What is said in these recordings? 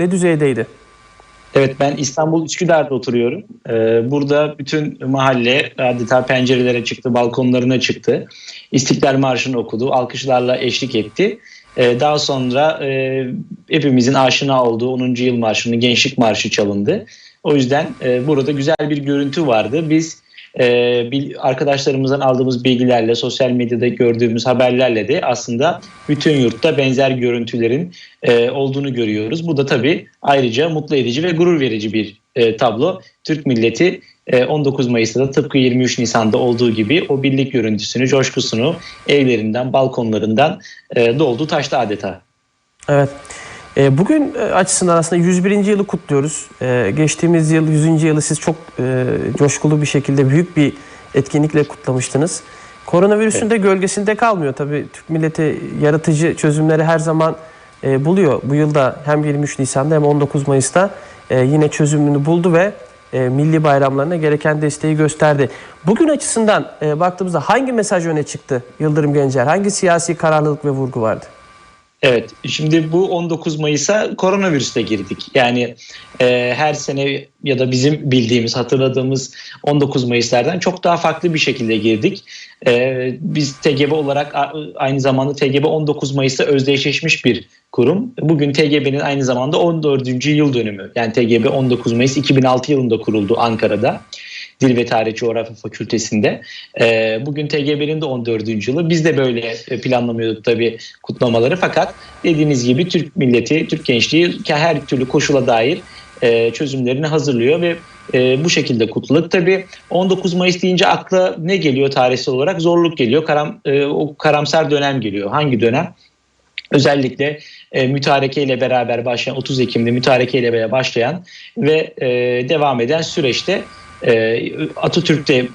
ne düzeydeydi? Evet ben İstanbul Üsküdar'da oturuyorum. Ee, burada bütün mahalle adeta pencerelere çıktı, balkonlarına çıktı. İstiklal Marşı'nı okudu, alkışlarla eşlik etti. Ee, daha sonra e, hepimizin aşina olduğu 10. Yıl Marşı'nı, Gençlik Marşı çalındı. O yüzden e, burada güzel bir görüntü vardı. Biz e, arkadaşlarımızdan aldığımız bilgilerle, sosyal medyada gördüğümüz haberlerle de aslında bütün yurtta benzer görüntülerin e, olduğunu görüyoruz. Bu da tabii ayrıca mutlu edici ve gurur verici bir e, tablo. Türk milleti e, 19 Mayıs'ta da tıpkı 23 Nisan'da olduğu gibi o birlik görüntüsünü, coşkusunu evlerinden, balkonlarından e, doldu taştı adeta. Evet. E, Bugün e, açısından aslında 101. yılı kutluyoruz. E, Geçtiğimiz yıl 100. yılı siz çok coşkulu bir şekilde büyük bir etkinlikle kutlamıştınız. Koronavirüsün de gölgesinde kalmıyor. Tabii Türk milleti yaratıcı çözümleri her zaman buluyor. Bu yılda hem 23 Nisan'da hem 19 Mayıs'ta yine çözümünü buldu ve milli bayramlarına gereken desteği gösterdi. Bugün açısından baktığımızda hangi mesaj öne çıktı Yıldırım Gencer? Hangi siyasi kararlılık ve vurgu vardı? Evet, şimdi bu 19 Mayıs'a koronavirüste girdik. Yani e, her sene ya da bizim bildiğimiz, hatırladığımız 19 Mayıs'lardan çok daha farklı bir şekilde girdik. E, biz TGB olarak aynı zamanda TGB 19 Mayıs'ta özdeşleşmiş bir kurum. Bugün TGB'nin aynı zamanda 14. yıl dönümü. Yani TGB 19 Mayıs 2006 yılında kuruldu Ankara'da. Dil ve Tarih Coğrafya Fakültesi'nde. Ee, bugün TGB'nin de 14. yılı. Biz de böyle e, planlamıyorduk tabii kutlamaları. Fakat dediğiniz gibi Türk milleti, Türk gençliği her türlü koşula dair e, çözümlerini hazırlıyor ve e, bu şekilde kutladık. Tabii 19 Mayıs deyince akla ne geliyor tarihsel olarak? Zorluk geliyor. Karam, e, o karamsar dönem geliyor. Hangi dönem? Özellikle e, mütareke ile beraber başlayan 30 Ekim'de mütareke ile beraber başlayan ve e, devam eden süreçte e, Atatürk de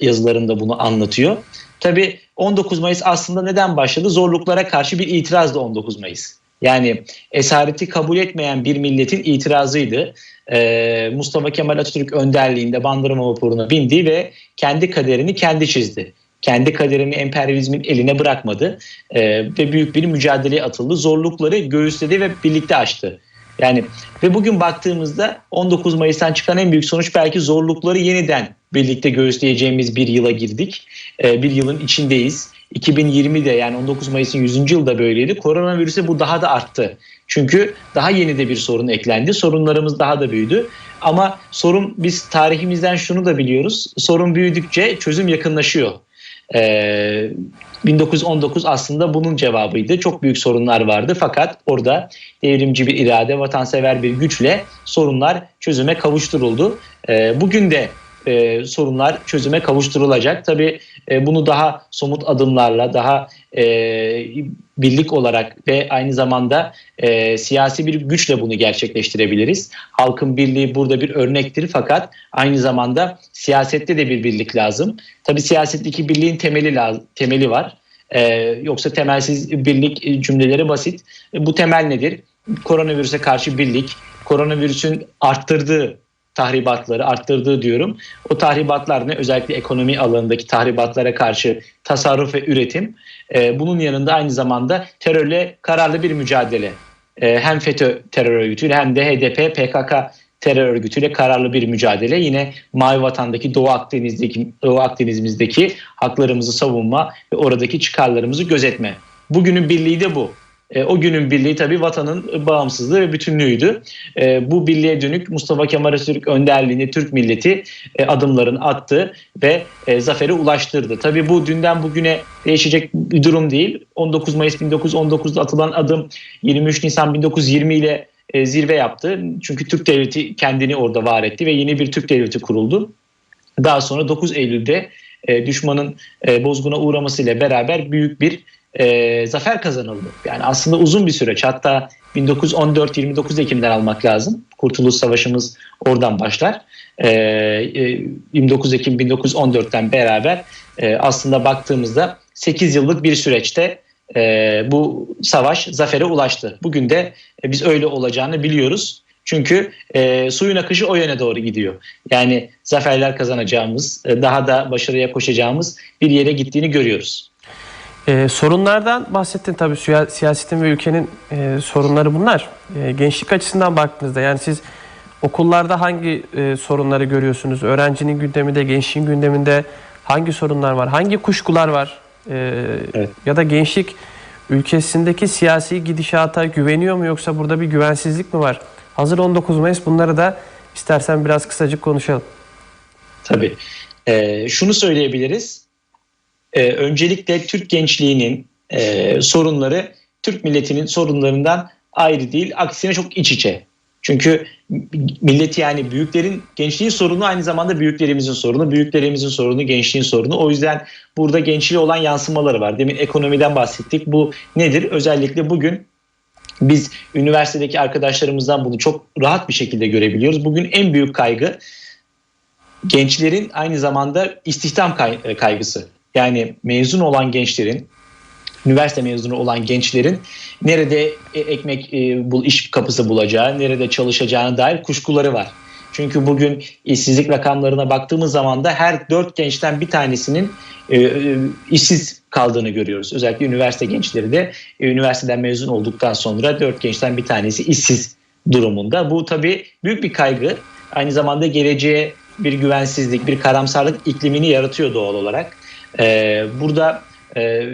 yazılarında bunu anlatıyor. Tabii 19 Mayıs aslında neden başladı? Zorluklara karşı bir itiraz da 19 Mayıs. Yani esareti kabul etmeyen bir milletin itirazıydı. Ee, Mustafa Kemal Atatürk önderliğinde Bandırma vapuruna bindi ve kendi kaderini kendi çizdi. Kendi kaderini emperyalizmin eline bırakmadı Ee, ve büyük bir mücadeleye atıldı. Zorlukları göğüsledi ve birlikte aştı. Yani ve bugün baktığımızda 19 Mayıs'tan çıkan en büyük sonuç belki zorlukları yeniden birlikte göğüsleyeceğimiz bir yıla girdik. Ee, bir yılın içindeyiz. 2020'de yani 19 Mayıs'ın 100. yılda böyleydi. Koronavirüse bu daha da arttı. Çünkü daha yeni de bir sorun eklendi. Sorunlarımız daha da büyüdü. Ama sorun biz tarihimizden şunu da biliyoruz. Sorun büyüdükçe çözüm yakınlaşıyor. Ee, 1919 aslında bunun cevabıydı. Çok büyük sorunlar vardı fakat orada devrimci bir irade, vatansever bir güçle sorunlar çözüme kavuşturuldu. Ee, bugün de e, sorunlar çözüme kavuşturulacak. Tabii e, bunu daha somut adımlarla, daha e, birlik olarak ve aynı zamanda e, siyasi bir güçle bunu gerçekleştirebiliriz. Halkın birliği burada bir örnektir fakat aynı zamanda siyasette de bir birlik lazım. Tabii siyasetteki birliğin temeli temeli var. E, yoksa temelsiz birlik cümleleri basit. E, bu temel nedir? Koronavirüse karşı birlik, koronavirüsün arttırdığı tahribatları arttırdığı diyorum. O tahribatlar ne? Özellikle ekonomi alanındaki tahribatlara karşı tasarruf ve üretim. Ee, bunun yanında aynı zamanda terörle kararlı bir mücadele. Ee, hem FETÖ terör örgütüyle hem de HDP, PKK terör örgütüyle kararlı bir mücadele. Yine Mavi Vatan'daki Doğu Akdeniz'deki Doğu Akdeniz'imizdeki haklarımızı savunma ve oradaki çıkarlarımızı gözetme. Bugünün birliği de bu. E, o günün birliği tabii vatanın bağımsızlığı ve bütünlüğüydü. E, bu birliğe dönük Mustafa Kemal Atatürk önderliğinde Türk milleti e, adımlarını attı ve e, zafere ulaştırdı. Tabii bu dünden bugüne değişecek bir durum değil. 19 Mayıs 1919'da atılan adım 23 Nisan 1920 ile e, zirve yaptı. Çünkü Türk devleti kendini orada var etti ve yeni bir Türk devleti kuruldu. Daha sonra 9 Eylül'de e, düşmanın e, bozguna uğramasıyla beraber büyük bir e, zafer kazanıldı. Yani aslında uzun bir süreç. Hatta 1914-29 Ekim'den almak lazım. Kurtuluş Savaşımız oradan başlar. E, e, 29 Ekim 1914'ten beraber e, aslında baktığımızda 8 yıllık bir süreçte e, bu savaş zafere ulaştı. Bugün de e, biz öyle olacağını biliyoruz. Çünkü e, suyun akışı o yöne doğru gidiyor. Yani zaferler kazanacağımız, e, daha da başarıya koşacağımız bir yere gittiğini görüyoruz. Ee, sorunlardan bahsettin tabii siya- siyasetin ve ülkenin e, sorunları bunlar. E, gençlik açısından baktığınızda yani siz okullarda hangi e, sorunları görüyorsunuz? Öğrencinin gündeminde, gençliğin gündeminde hangi sorunlar var? Hangi kuşkular var? E, Evet. Ya da gençlik ülkesindeki siyasi gidişata güveniyor mu yoksa burada bir güvensizlik mi var? Hazır 19 Mayıs bunları da istersen biraz kısacık konuşalım. Tabii. Ee, şunu söyleyebiliriz. Ee, öncelikle Türk gençliğinin e, sorunları Türk milletinin sorunlarından ayrı değil. Aksine çok iç içe. Çünkü millet yani büyüklerin gençliğin sorunu aynı zamanda büyüklerimizin sorunu. Büyüklerimizin sorunu gençliğin sorunu. O yüzden burada gençliğe olan yansımaları var. Demin ekonomiden bahsettik. Bu nedir? Özellikle bugün biz üniversitedeki arkadaşlarımızdan bunu çok rahat bir şekilde görebiliyoruz. Bugün en büyük kaygı gençlerin aynı zamanda istihdam e, kaygısı. Yani mezun olan gençlerin, üniversite mezunu olan gençlerin nerede e- ekmek e, bul iş kapısı bulacağı, nerede çalışacağına dair kuşkuları var. Çünkü bugün işsizlik rakamlarına baktığımız zaman da her dört gençten bir tanesinin e, işsiz kaldığını görüyoruz. Özellikle üniversite gençleri de üniversiteden mezun olduktan sonra dört gençten bir tanesi işsiz durumunda. Bu tabii büyük bir kaygı. Aynı zamanda geleceğe bir güvensizlik, bir karamsarlık iklimini yaratıyor doğal olarak. Ee, burada e,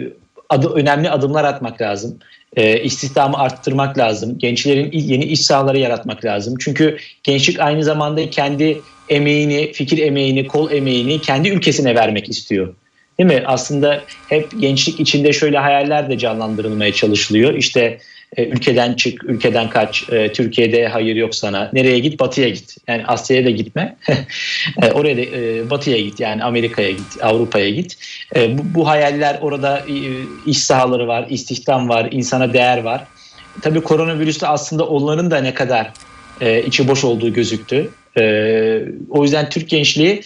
adı, önemli adımlar atmak lazım. Ee, istihdamı arttırmak lazım. Gençlerin yeni iş sahaları yaratmak lazım. Çünkü gençlik aynı zamanda kendi emeğini, fikir emeğini, kol emeğini kendi ülkesine vermek istiyor. Değil mi? Aslında hep gençlik içinde şöyle hayaller de canlandırılmaya çalışılıyor. İşte e, ülkeden çık, ülkeden kaç, e, Türkiye'de hayır yok sana, nereye git, batıya git. Yani Asya'ya da gitme, e, oraya da e, batıya git, yani Amerika'ya git, Avrupa'ya git. Bu, bu hayaller orada iş sahaları var, istihdam var, insana değer var. Tabii koronavirüste aslında onların da ne kadar içi boş olduğu gözüktü. O yüzden Türk gençliği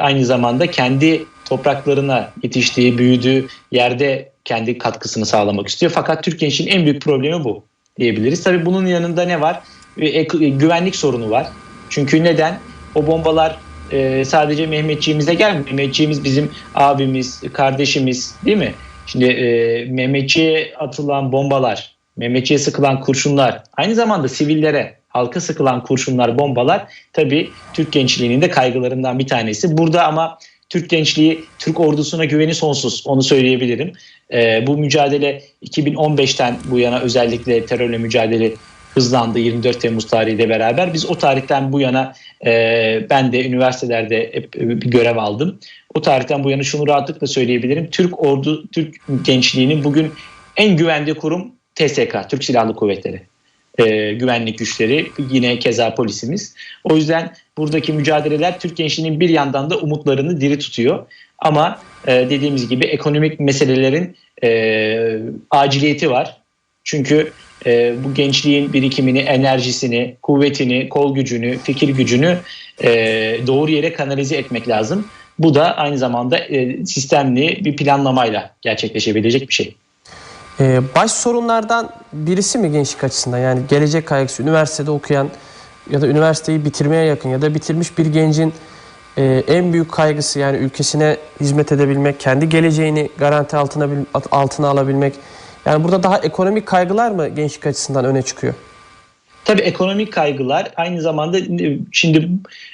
aynı zamanda kendi topraklarına yetiştiği, büyüdüğü yerde kendi katkısını sağlamak istiyor. Fakat Türk gençliğinin en büyük problemi bu diyebiliriz. Tabii bunun yanında ne var? E, ek- güvenlik sorunu var. Çünkü neden? O bombalar e, sadece Mehmetçiğimize gelmiyor. Mehmetçiğimiz bizim abimiz, kardeşimiz değil mi? Şimdi e, Mehmetçiğe atılan bombalar, Mehmetçiğe sıkılan kurşunlar, aynı zamanda sivillere, halka sıkılan kurşunlar, bombalar tabii Türk gençliğinin de kaygılarından bir tanesi. Burada ama Türk gençliği, Türk ordusuna güveni sonsuz. Onu söyleyebilirim. Ee, bu mücadele 2015'ten bu yana özellikle terörle mücadele hızlandı 24 Temmuz tarihiyle beraber. Biz o tarihten bu yana e, ben de üniversitelerde hep e, bir görev aldım. O tarihten bu yana şunu rahatlıkla söyleyebilirim. Türk ordu, Türk gençliğinin bugün en güvendiği kurum TSK, Türk Silahlı Kuvvetleri. E, güvenlik güçleri yine keza polisimiz. O yüzden buradaki mücadeleler Türk gençliğinin bir yandan da umutlarını diri tutuyor. Ama e, dediğimiz gibi ekonomik meselelerin e, aciliyeti var. Çünkü e, bu gençliğin birikimini, enerjisini, kuvvetini, kol gücünü, fikir gücünü e, doğru yere kanalize etmek lazım. Bu da aynı zamanda e, sistemli bir planlamayla gerçekleşebilecek bir şey. Ee, baş sorunlardan birisi mi gençlik açısından? Yani gelecek kaygısı, üniversitede okuyan ya da üniversiteyi bitirmeye yakın ya da bitirmiş bir gencin e, en büyük kaygısı yani ülkesine hizmet edebilmek, kendi geleceğini garanti altına altına alabilmek. Yani burada daha ekonomik kaygılar mı gençlik açısından öne çıkıyor? Tabii ekonomik kaygılar aynı zamanda e, şimdi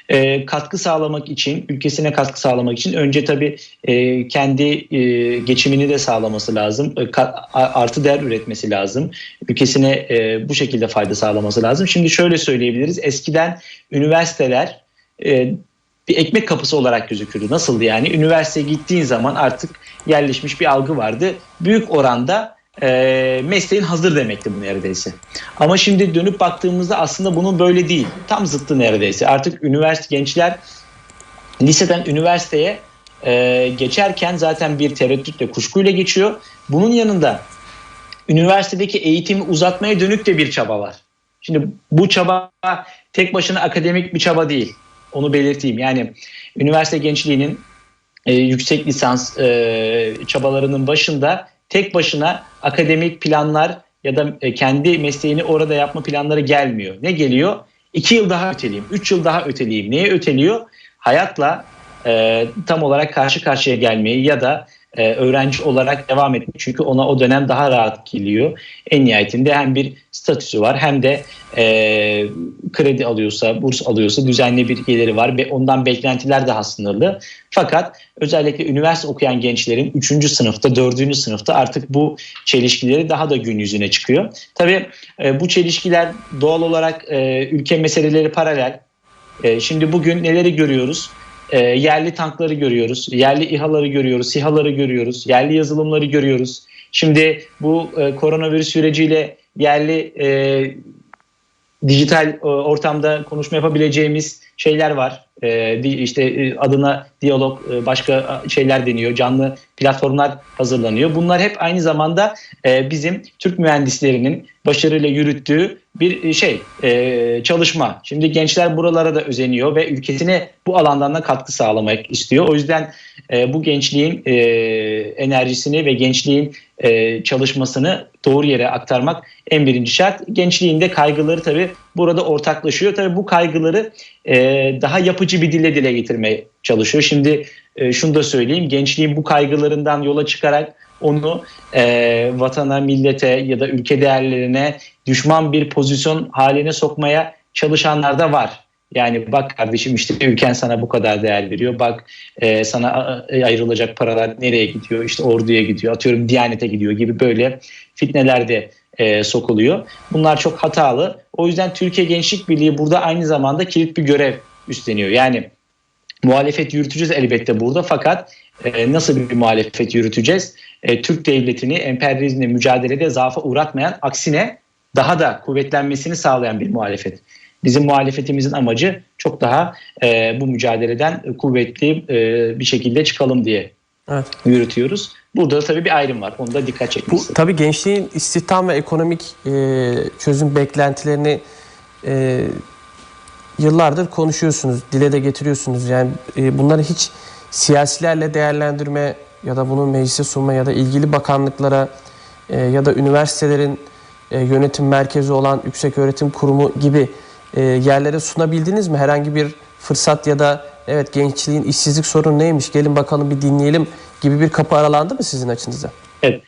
e, katkı sağlamak için, ülkesine katkı sağlamak için önce tabii e, kendi e, geçimini de sağlaması lazım. E, ka- artı değer üretmesi lazım. Ülkesine e, bu şekilde fayda sağlaması lazım. Şimdi şöyle söyleyebiliriz. Eskiden üniversiteler e, bir ekmek kapısı olarak gözükürdü. Nasıldı yani? Üniversiteye gittiğin zaman artık yerleşmiş bir algı vardı. Büyük oranda e, mesleğin hazır demekti bu neredeyse. Ama şimdi dönüp baktığımızda aslında bunun böyle değil. Tam zıttı neredeyse. Artık üniversite gençler liseden üniversiteye e, geçerken zaten bir tereddütle, kuşkuyla geçiyor. Bunun yanında üniversitedeki eğitimi uzatmaya dönük de bir çaba var. Şimdi bu çaba tek başına akademik bir çaba değil. Onu belirteyim. Yani üniversite gençliğinin e, yüksek lisans e, çabalarının başında tek başına akademik planlar ya da e, kendi mesleğini orada yapma planları gelmiyor. Ne geliyor? İki yıl daha öteleyeyim, üç yıl daha öteleyeyim. Neye öteliyor? Hayatla e, tam olarak karşı karşıya gelmeyi ya da e, öğrenci olarak devam etmek. Çünkü ona o dönem daha rahat geliyor. En nihayetinde hem bir statüsü var hem de e, kredi alıyorsa, burs alıyorsa düzenli bir geliri var ve ondan beklentiler daha sınırlı. Fakat özellikle üniversite okuyan gençlerin 3. sınıfta, 4. sınıfta artık bu çelişkileri daha da gün yüzüne çıkıyor. Tabii e, bu çelişkiler doğal olarak e, ülke meseleleri paralel. E, şimdi bugün neleri görüyoruz? E, yerli tankları görüyoruz, yerli İHA'ları görüyoruz, SİHA'ları görüyoruz, yerli yazılımları görüyoruz. Şimdi bu e, koronavirüs süreciyle yerli e, dijital e, ortamda konuşma yapabileceğimiz şeyler var. E, di- işte e, adına diyalog, e, başka şeyler deniyor, canlı platformlar hazırlanıyor. Bunlar hep aynı zamanda e, bizim Türk mühendislerinin başarıyla yürüttüğü bir şey, e, çalışma. Şimdi gençler buralara da özeniyor ve ülkesine bu alandan da katkı sağlamak istiyor. O yüzden e, bu gençliğin e, enerjisini ve gençliğin e, çalışmasını doğru yere aktarmak en birinci şart. Gençliğin de kaygıları tabii burada ortaklaşıyor. Tabii bu kaygıları e, daha yapıcı bir dille dile getirmeye çalışıyor. Şimdi e, şunu da söyleyeyim. Gençliğin bu kaygılarından yola çıkarak onu e, vatana, millete ya da ülke değerlerine düşman bir pozisyon haline sokmaya çalışanlar da var. Yani bak kardeşim işte ülken sana bu kadar değer veriyor. Bak e, sana ayrılacak paralar nereye gidiyor? İşte orduya gidiyor. Atıyorum Diyanet'e gidiyor gibi böyle fitneler de e, sokuluyor. Bunlar çok hatalı. O yüzden Türkiye Gençlik Birliği burada aynı zamanda kilit bir görev üstleniyor. Yani muhalefet yürüteceğiz elbette burada fakat e, nasıl bir muhalefet yürüteceğiz? E, Türk devletini emperyalizmle mücadelede zaafa uğratmayan aksine daha da kuvvetlenmesini sağlayan bir muhalefet. Bizim muhalefetimizin amacı çok daha e, bu mücadeleden kuvvetli e, bir şekilde çıkalım diye Evet. yürütüyoruz. Burada da tabii bir ayrım var. Onu da dikkat Bu çekmesi. tabii gençliğin istihdam ve ekonomik e, çözüm beklentilerini e, yıllardır konuşuyorsunuz, dile de getiriyorsunuz. Yani e, bunları hiç siyasilerle değerlendirme ya da bunu meclise sunma ya da ilgili bakanlıklara e, ya da üniversitelerin e, yönetim merkezi olan Yüksek Öğretim Kurumu gibi e, yerlere sunabildiniz mi? Herhangi bir fırsat ya da evet gençliğin işsizlik sorunu neymiş gelin bakalım bir dinleyelim gibi bir kapı aralandı mı sizin açınızda? Evet.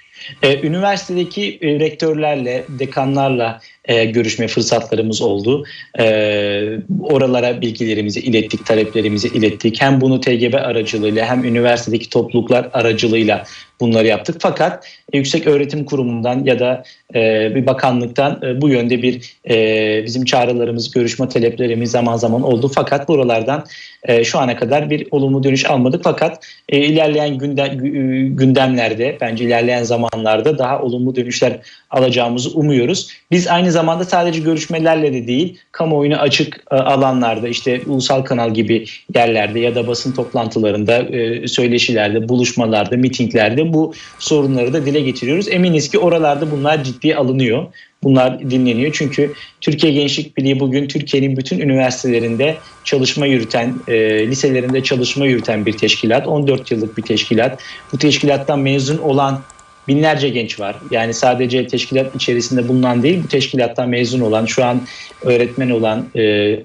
Ee, üniversitedeki e, rektörlerle, dekanlarla e, görüşme fırsatlarımız oldu. Ee, oralara bilgilerimizi ilettik, taleplerimizi ilettik. Hem bunu TGB aracılığıyla hem üniversitedeki topluluklar aracılığıyla bunları yaptık. Fakat e, Yüksek Öğretim Kurumu'ndan ya da e, bir bakanlıktan e, bu yönde bir e, bizim çağrılarımız, görüşme taleplerimiz zaman zaman oldu. Fakat buralardan e, şu ana kadar bir olumlu dönüş almadık. Fakat e, ilerleyen gündem, gü- gündemlerde bence ilerleyen zamanlarda daha olumlu dönüşler alacağımızı umuyoruz. Biz aynı zamanda sadece görüşmelerle de değil, kamuoyuna açık e, alanlarda işte ulusal kanal gibi yerlerde ya da basın toplantılarında, e, söyleşilerde, buluşmalarda, mitinglerde bu sorunları da dile getiriyoruz. Eminiz ki oralarda bunlar ciddiye alınıyor. Bunlar dinleniyor. Çünkü Türkiye Gençlik Birliği bugün Türkiye'nin bütün üniversitelerinde çalışma yürüten, e, liselerinde çalışma yürüten bir teşkilat. 14 yıllık bir teşkilat. Bu teşkilattan mezun olan binlerce genç var. Yani sadece teşkilat içerisinde bulunan değil, bu teşkilattan mezun olan, şu an öğretmen olan, e,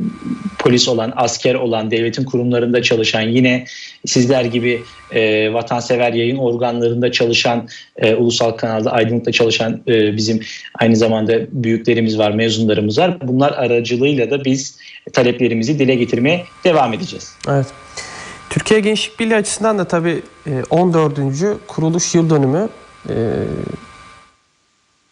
polis olan, asker olan, devletin kurumlarında çalışan, yine sizler gibi e, vatansever yayın organlarında çalışan, e, ulusal kanalda aydınlıkta çalışan e, bizim aynı zamanda büyüklerimiz var, mezunlarımız var. Bunlar aracılığıyla da biz taleplerimizi dile getirmeye devam edeceğiz. Evet. Türkiye Gençlik Birliği açısından da tabii e, 14. kuruluş yıl dönümü e,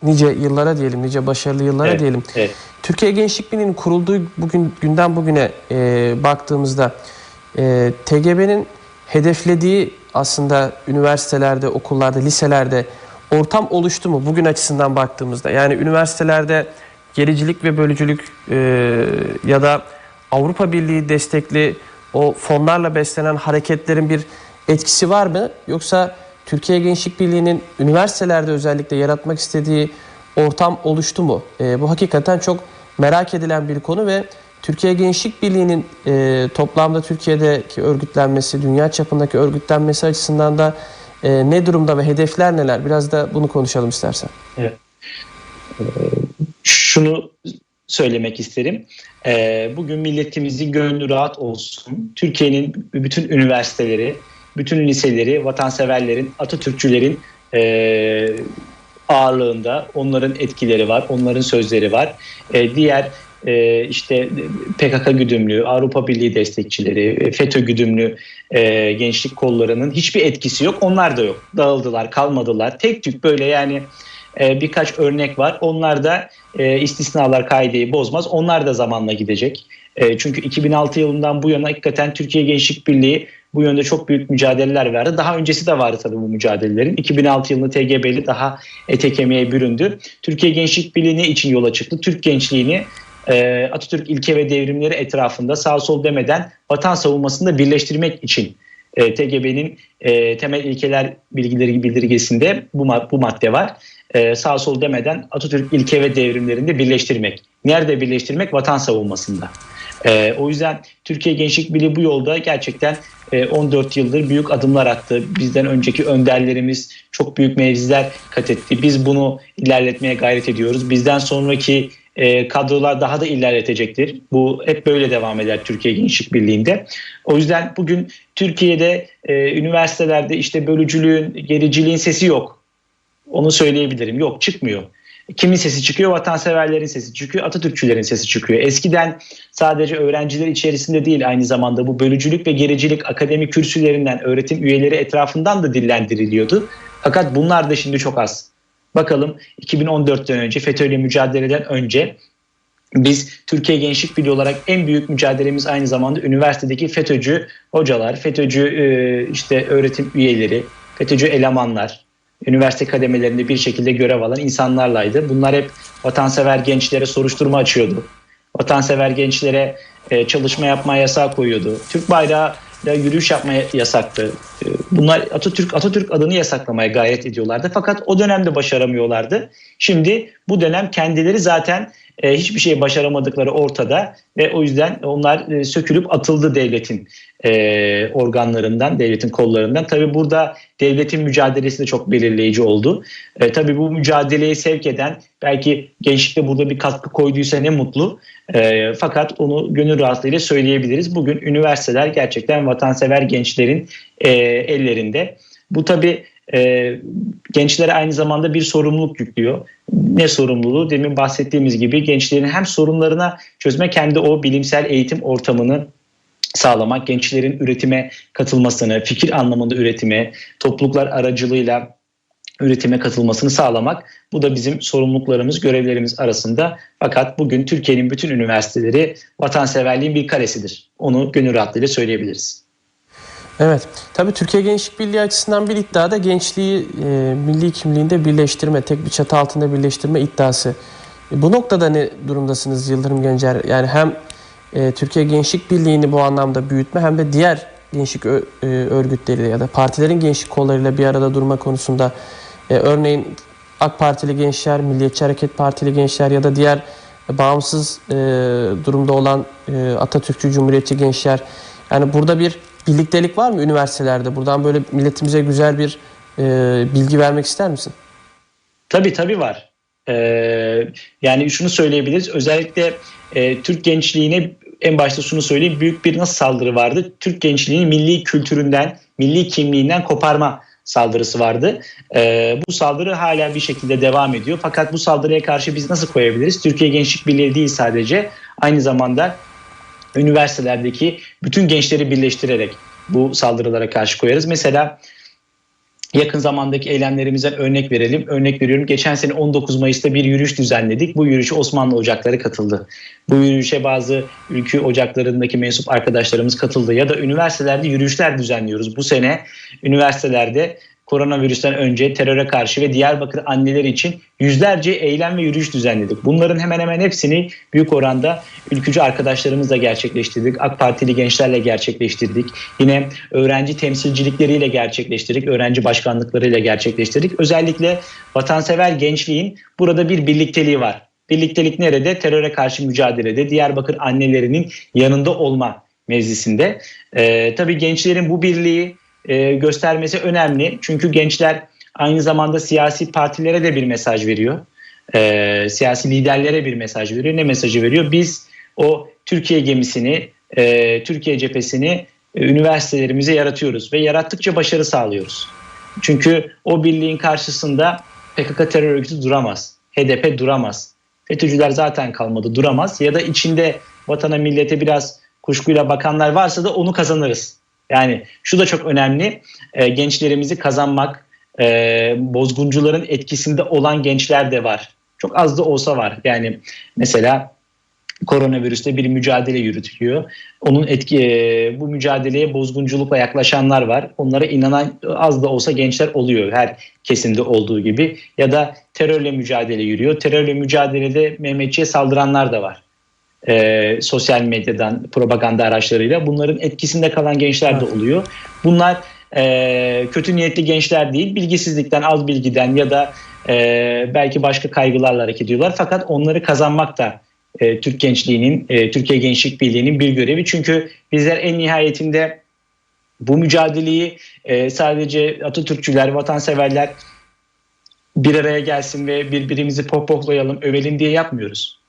nice yıllara diyelim, nice başarılı yıllara Evet, diyelim. evet. Türkiye Gençlik Birliği'nin kurulduğu bugün günden bugüne e, baktığımızda e, TGB'nin hedeflediği aslında üniversitelerde, okullarda, liselerde ortam oluştu mu bugün açısından baktığımızda? Yani üniversitelerde gericilik ve bölücülük e, ya da Avrupa Birliği destekli o fonlarla beslenen hareketlerin bir etkisi var mı? Yoksa Türkiye Gençlik Birliği'nin üniversitelerde özellikle yaratmak istediği ortam oluştu mu? E, bu hakikaten çok merak edilen bir konu ve Türkiye Gençlik Birliği'nin e, toplamda Türkiye'deki örgütlenmesi, dünya çapındaki örgütlenmesi açısından da e, ne durumda ve hedefler neler? Biraz da bunu konuşalım istersen. şunu söylemek isterim. Ee, bugün milletimizin gönlü rahat olsun. Türkiye'nin bütün üniversiteleri bütün liseleri vatanseverlerin, Atatürkçülerin e, ağırlığında onların etkileri var, onların sözleri var. E, diğer e, işte PKK güdümlü, Avrupa Birliği destekçileri, e, FETÖ güdümlü e, gençlik kollarının hiçbir etkisi yok. Onlar da yok. Dağıldılar, kalmadılar. Tek tük böyle yani e, birkaç örnek var. Onlar da e, istisnalar kaideyi bozmaz. Onlar da zamanla gidecek. E, çünkü 2006 yılından bu yana hakikaten Türkiye Gençlik Birliği bu yönde çok büyük mücadeleler verdi. Daha öncesi de vardı tabii bu mücadelelerin. 2006 yılında TGB'li daha ete kemiğe büründü. Türkiye Gençlik Birliği ne için yola çıktı? Türk gençliğini e, Atatürk ilke ve devrimleri etrafında sağ sol demeden vatan savunmasında birleştirmek için e, TGB'nin e, temel ilkeler bilgileri bildirgesinde bu, bu madde var. E, sağ sol demeden Atatürk ilke ve devrimlerinde birleştirmek. Nerede birleştirmek? Vatan savunmasında. E, o yüzden Türkiye Gençlik Birliği bu yolda gerçekten e, 14 yıldır büyük adımlar attı. Bizden önceki önderlerimiz çok büyük mevziler kat etti. Biz bunu ilerletmeye gayret ediyoruz. Bizden sonraki e, kadrolar daha da ilerletecektir. Bu hep böyle devam eder Türkiye Gençlik Birliği'nde. O yüzden bugün Türkiye'de e, üniversitelerde işte bölücülüğün, gericiliğin sesi yok. Onu söyleyebilirim. Yok çıkmıyor. Kimin sesi çıkıyor? Vatanseverlerin sesi çıkıyor, Atatürkçülerin sesi çıkıyor. Eskiden sadece öğrenciler içerisinde değil aynı zamanda bu bölücülük ve gericilik akademi kürsülerinden, öğretim üyeleri etrafından da dillendiriliyordu. Fakat bunlar da şimdi çok az. Bakalım 2014'ten önce FETÖ'yle mücadeleden önce biz Türkiye Gençlik Birliği olarak en büyük mücadelemiz aynı zamanda üniversitedeki FETÖ'cü hocalar, FETÖ'cü e, işte öğretim üyeleri, FETÖ'cü elemanlar, üniversite kademelerinde bir şekilde görev alan insanlarlaydı. Bunlar hep vatansever gençlere soruşturma açıyordu. Vatansever gençlere e, çalışma yapmaya yasak koyuyordu. Türk bayrağı yürüyüş yapmaya yasaktı. E, Bunlar Atatürk Atatürk adını yasaklamaya gayret ediyorlardı. Fakat o dönemde başaramıyorlardı. Şimdi bu dönem kendileri zaten e, hiçbir şey başaramadıkları ortada ve o yüzden onlar e, sökülüp atıldı devletin e, organlarından, devletin kollarından. Tabii burada devletin mücadelesi de çok belirleyici oldu. E, tabii bu mücadeleyi sevk eden belki gençlikte burada bir katkı koyduysa ne mutlu. E, fakat onu gönül rahatlığıyla söyleyebiliriz. Bugün üniversiteler gerçekten vatansever gençlerin e, ellerinde. Bu tabii e, gençlere aynı zamanda bir sorumluluk yüklüyor. Ne sorumluluğu? Demin bahsettiğimiz gibi gençlerin hem sorunlarına çözme kendi o bilimsel eğitim ortamını sağlamak, gençlerin üretime katılmasını, fikir anlamında üretime, topluluklar aracılığıyla üretime katılmasını sağlamak. Bu da bizim sorumluluklarımız, görevlerimiz arasında. Fakat bugün Türkiye'nin bütün üniversiteleri vatanseverliğin bir karesidir. Onu gönül rahatlığıyla söyleyebiliriz. Evet. Tabii Türkiye Gençlik Birliği açısından bir iddia da gençliği e, milli kimliğinde birleştirme, tek bir çatı altında birleştirme iddiası. E, bu noktada ne durumdasınız Yıldırım Gencer? Yani hem e, Türkiye Gençlik Birliği'ni bu anlamda büyütme hem de diğer gençlik e, örgütleriyle ya da partilerin gençlik kollarıyla bir arada durma konusunda e, örneğin AK Partili gençler, Milliyetçi Hareket Partili gençler ya da diğer bağımsız durumda olan e, Atatürkçü Cumhuriyetçi gençler yani burada bir birliktelik var mı üniversitelerde? Buradan böyle milletimize güzel bir bilgi vermek ister misin? Tabii tabii var. Ee, yani şunu söyleyebiliriz. Özellikle e, Türk gençliğine en başta şunu söyleyeyim. Büyük bir nasıl saldırı vardı? Türk gençliğinin milli kültüründen, milli kimliğinden koparma saldırısı vardı. Ee, bu saldırı hala bir şekilde devam ediyor. Fakat bu saldırıya karşı biz nasıl koyabiliriz? Türkiye Gençlik Birliği değil sadece. Aynı zamanda üniversitelerdeki bütün gençleri birleştirerek bu saldırılara karşı koyarız. Mesela yakın zamandaki eylemlerimizden örnek verelim. Örnek veriyorum geçen sene 19 Mayıs'ta bir yürüyüş düzenledik. Bu yürüyüşe Osmanlı Ocakları katıldı. Bu yürüyüşe bazı ülke ocaklarındaki mensup arkadaşlarımız katıldı. Ya da üniversitelerde yürüyüşler düzenliyoruz. Bu sene üniversitelerde koronavirüsten önce teröre karşı ve Diyarbakır anneleri için yüzlerce eylem ve yürüyüş düzenledik. Bunların hemen hemen hepsini büyük oranda ülkücü arkadaşlarımızla gerçekleştirdik. AK Partili gençlerle gerçekleştirdik. Yine öğrenci temsilcilikleriyle gerçekleştirdik. Öğrenci başkanlıklarıyla gerçekleştirdik. Özellikle vatansever gençliğin burada bir birlikteliği var. Birliktelik nerede? Teröre karşı mücadelede Diyarbakır annelerinin yanında olma mevzisinde. Ee, tabii gençlerin bu birliği e, göstermesi önemli. Çünkü gençler aynı zamanda siyasi partilere de bir mesaj veriyor. E, siyasi liderlere bir mesaj veriyor. Ne mesajı veriyor? Biz o Türkiye gemisini, e, Türkiye cephesini e, üniversitelerimize yaratıyoruz ve yarattıkça başarı sağlıyoruz. Çünkü o birliğin karşısında PKK terör örgütü duramaz. HDP duramaz. FETÖ'cüler zaten kalmadı duramaz. Ya da içinde vatana millete biraz kuşkuyla bakanlar varsa da onu kazanırız. Yani şu da çok önemli. E, gençlerimizi kazanmak, e, bozguncuların etkisinde olan gençler de var. Çok az da olsa var. Yani mesela koronavirüste bir mücadele yürütülüyor. Onun etki e, bu mücadeleye bozgunculukla yaklaşanlar var. Onlara inanan az da olsa gençler oluyor her kesimde olduğu gibi. Ya da terörle mücadele yürüyor. Terörle mücadelede Mehmetçiğe saldıranlar da var. E, sosyal medyadan propaganda araçlarıyla bunların etkisinde kalan gençler de oluyor. Bunlar e, kötü niyetli gençler değil, bilgisizlikten, az bilgiden ya da e, belki başka kaygılarla hareket ediyorlar. Fakat onları kazanmak da e, Türk gençliğinin, e, Türkiye Gençlik Birliği'nin bir görevi. Çünkü bizler en nihayetinde bu mücadeleyi e, sadece Atatürkçüler, vatanseverler bir araya gelsin ve birbirimizi pohpohlayalım, övelim diye yapmıyoruz.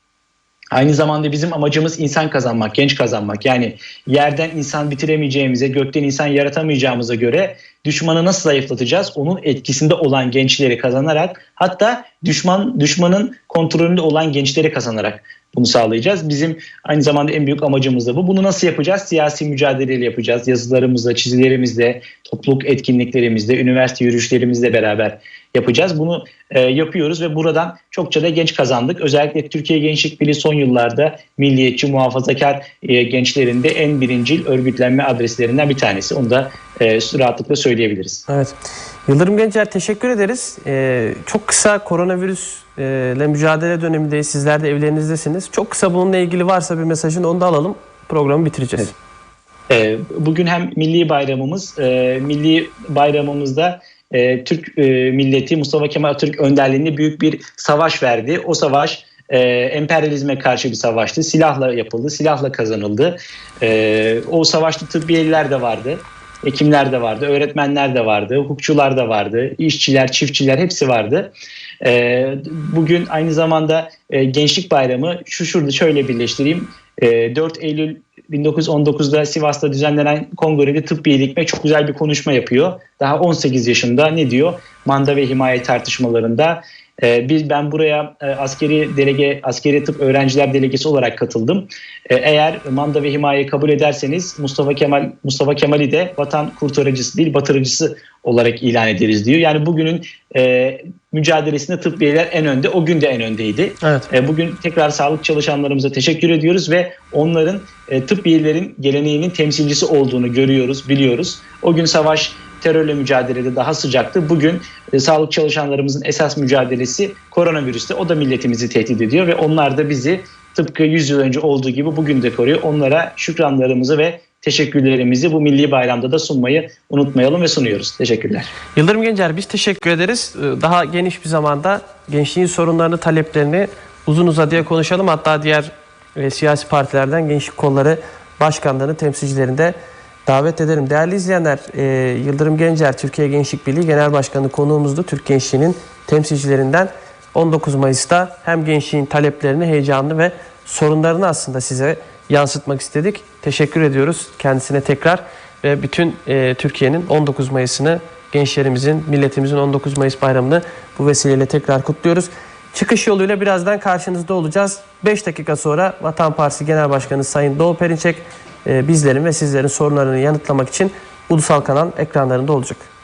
Aynı zamanda bizim amacımız insan kazanmak, genç kazanmak. Yani yerden insan bitiremeyeceğimize, gökten insan yaratamayacağımıza göre düşmanı nasıl zayıflatacağız? Onun etkisinde olan gençleri kazanarak hatta düşman düşmanın kontrolünde olan gençleri kazanarak bunu sağlayacağız. Bizim aynı zamanda en büyük amacımız da bu. Bunu nasıl yapacağız? Siyasi mücadeleyle yapacağız. Yazılarımızla, çizilerimizle, topluluk etkinliklerimizle, üniversite yürüyüşlerimizle beraber yapacağız. Bunu e, yapıyoruz ve buradan çokça da genç kazandık. Özellikle Türkiye Gençlik Birliği son yıllarda milliyetçi, muhafazakar e, gençlerin en birincil örgütlenme adreslerinden bir tanesi. Onu da e, rahatlıkla söyleyebiliriz. Evet. Yıldırım Gencer teşekkür ederiz. Ee, çok kısa koronavirüsle mücadele dönemindeyiz. Sizler de evlerinizdesiniz. Çok kısa bununla ilgili varsa bir mesajını onu da alalım. Programı bitireceğiz. E, bugün hem milli bayramımız, e, milli bayramımızda e, Türk e, milleti Mustafa Kemal Atatürk önderliğinde büyük bir savaş verdi. O savaş e, emperyalizme karşı bir savaştı. Silahla yapıldı, silahla kazanıldı. E, o savaşta tıbbiyeliler de vardı. Hekimler de vardı, öğretmenler de vardı, hukukçular da vardı, işçiler, çiftçiler hepsi vardı. E, bugün aynı zamanda e, Gençlik Bayramı şu şurada şöyle birleştireyim. E, 4 Eylül 1919'da Sivas'ta düzenlenen kongrede tıbbi iyilikme çok güzel bir konuşma yapıyor. Daha 18 yaşında ne diyor? Manda ve himaye tartışmalarında e, biz ben buraya e, askeri delege askeri tıp öğrenciler delegesi olarak katıldım. E, eğer manda ve himaye kabul ederseniz Mustafa Kemal Mustafa Kemal'i de vatan kurtarıcısı değil batırıcısı olarak ilan ederiz diyor. Yani bugünün e, mücadelesinde tıbbiyeler en önde, o gün de en öndeydi. Evet. E, Bugün tekrar sağlık çalışanlarımıza teşekkür ediyoruz ve onların e, tıbbiyelerin geleneğinin temsilcisi olduğunu görüyoruz, biliyoruz. O gün savaş terörle mücadelede daha sıcaktı. Bugün e, sağlık çalışanlarımızın esas mücadelesi koronavirüste. O da milletimizi tehdit ediyor ve onlar da bizi tıpkı 100 yıl önce olduğu gibi bugün de koruyor. Onlara şükranlarımızı ve teşekkürlerimizi bu milli bayramda da sunmayı unutmayalım ve sunuyoruz. Teşekkürler. Yıldırım Gencer biz teşekkür ederiz. Ee, Daha geniş bir zamanda gençliğin sorunlarını, taleplerini uzun uzadıya konuşalım. Hatta diğer e, siyasi partilerden gençlik kolları başkanlarını, temsilcilerini de davet ederim. Değerli izleyenler, e, Yıldırım Gencer, Türkiye Gençlik Birliği Genel Başkanı konuğumuzdu. Türk gençliğinin temsilcilerinden 19 Mayıs'ta hem gençliğin taleplerini, heyecanını ve sorunlarını aslında size yansıtmak istedik. Teşekkür ediyoruz kendisine tekrar ve bütün e, Türkiye'nin 19 Mayıs'ını gençlerimizin, milletimizin 19 Mayıs bayramını bu vesileyle tekrar kutluyoruz. Çıkış yoluyla birazdan karşınızda olacağız. 5 dakika sonra Vatan Partisi Genel Başkanı Sayın Doğu Perinçek bizlerin ve sizlerin sorunlarını yanıtlamak için Ulusal Kanal ekranlarında olacak.